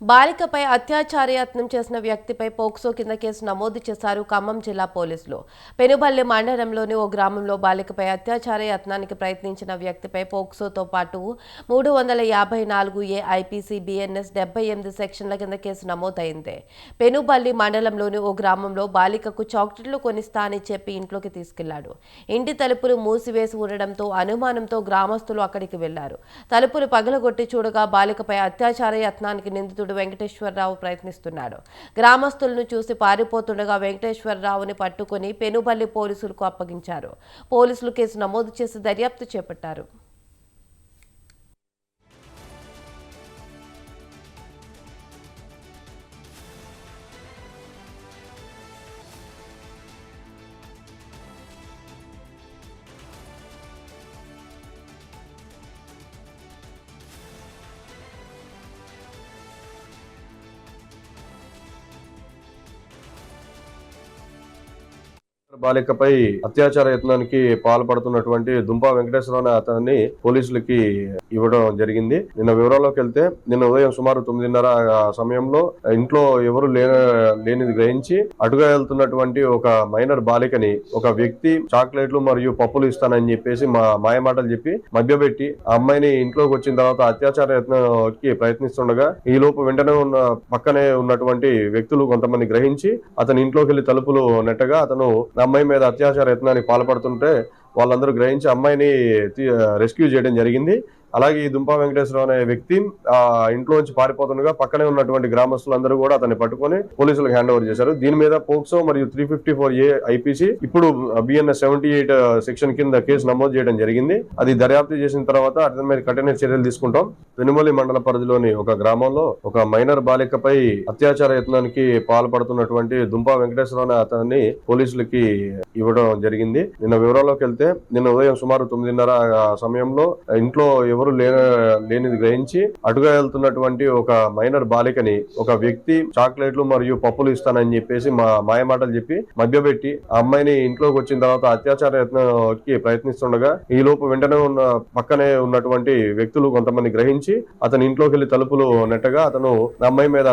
బాలికపై అత్యాచార యత్నం చేసిన వ్యక్తిపై పోక్సో కింద కేసు నమోదు చేశారు ఖమ్మం జిల్లా పోలీసులు. పెనుబల్లి మండలంలోని ఓ గ్రామంలో బాలికపై అత్యాచార యత్నానికి ప్రయత్నించిన వ్యక్తిపై పోక్సోతో పాటు మూడు వందల యాభై నాలుగు ఏ ఐపీసీ బిఎన్ఎస్ డెబ్బై ఎనిమిది సెక్షన్ల కింద కేసు నమోదైంది. పెనుబల్లి మండలంలోని ఓ గ్రామంలో బాలికకు చాక్లెట్లు కొనిస్తా అని చెప్పి ఇంట్లోకి తీసుకెళ్ళాడు. ఇంటి తలుపులు మూసివేసి ఉండడంతో అనుమానంతో గ్రామస్తులు అక్కడికి వెళ్ళారు. తలుపులు పగలగొట్టి చూడగా బాలికపై అత్యాచార యత్నానికి నిందితుడు వెంకటేశ్వరరావు ప్రయత్నిస్తున్నాడు. గ్రామస్తులను చూసి పారిపోతుండగా వెంకటేశ్వరరావుని పట్టుకుని పెనుబల్లి పోలీసులకు అప్పగించారు. పోలీసులు కేసు నమోదు చేసి దర్యాప్తు చేపట్టారు. బాలికపై అత్యాచార యత్నానికి పాల్పడుతున్నటువంటి దుంపా వెంకటేశ్వరరావు అనే అతన్ని పోలీసులకి ఇవ్వడం జరిగింది. నిన్న వివరాల్లోకి వెళ్తే నిన్న ఉదయం సుమారు తొమ్మిదిన్నర సమయంలో ఇంట్లో ఎవరు లేనిది గ్రహించి అటుగా వెళ్తున్నటువంటి ఒక మైనర్ బాలికని ఒక వ్యక్తి చాక్లెట్లు మరియు పప్పులు ఇస్తానని చెప్పేసి మా మాయమాటలు చెప్పి మధ్యపెట్టి ఆ అమ్మాయిని ఇంట్లోకి వచ్చిన తర్వాత అత్యాచార యత్నానికి ప్రయత్నిస్తుండగా ఈ లోపు వెంటనే ఉన్న పక్కనే ఉన్నటువంటి వ్యక్తులు కొంతమంది గ్రహించి అతని ఇంట్లోకి వెళ్ళి తలుపులు నెట్టగా అతను అమ్మాయి మీద అత్యాచార యత్నానికి పాల్పడుతుంటే వాళ్ళందరూ గ్రహించి అమ్మాయిని రెస్క్యూ చేయడం జరిగింది. అలాగే ఈ దుంపా వెంకటేశ్వరరావు అనే వ్యక్తి ఆ ఇంట్లోంచి పారిపోతుండగా పక్కనే ఉన్నటువంటి గ్రామస్తులందరూ కూడా అతన్ని పట్టుకొని పోలీసులకు హ్యాండ్ ఓవర్ చేశారు. దీని మీద పోక్సో మరియు three fifty four A IPC ఇప్పుడు బిఎన్ఎస్ సెవెంటీ ఎయిట్ సెక్షన్ కింద కేసు నమోదు చేయడం జరిగింది. అది దర్యాప్తు చేసిన తర్వాత అతని మీద కఠిన చర్యలు తీసుకుంటాం. వెనుమలి మండల పరిధిలోని ఒక గ్రామంలో ఒక మైనర్ బాలికపై అత్యాచార యత్నానికి పాల్పడుతున్నటువంటి దుంపా వెంకటేశ్వరరావు అనే అతన్ని పోలీసులకి ఇవ్వడం జరిగింది. నిన్న వివరాల్లోకి వెళ్తే నిన్న ఉదయం సుమారు తొమ్మిదిన్నర సమయంలో ఇంట్లో ఎవరు ఎవరు లేనిది గ్రహించి అటుగా వెళ్తున్నటువంటి ఒక మైనర్ బాలికని ఒక వ్యక్తి చాక్లెట్లు మరియు పప్పులు ఇస్తానని చెప్పేసి మా మాయమాటలు చెప్పి మధ్యపెట్టి ఆ అమ్మాయిని ఇంట్లోకి వచ్చిన తర్వాత అత్యాచార యత్నానికి ప్రయత్నిస్తుండగా ఈ లోపు వెంటనే ఉన్న పక్కనే ఉన్నటువంటి వ్యక్తులు కొంతమంది గ్రహించి అతని ఇంట్లోకి వెళ్ళి తలుపులు నెట్టగా అతను అమ్మాయి మీద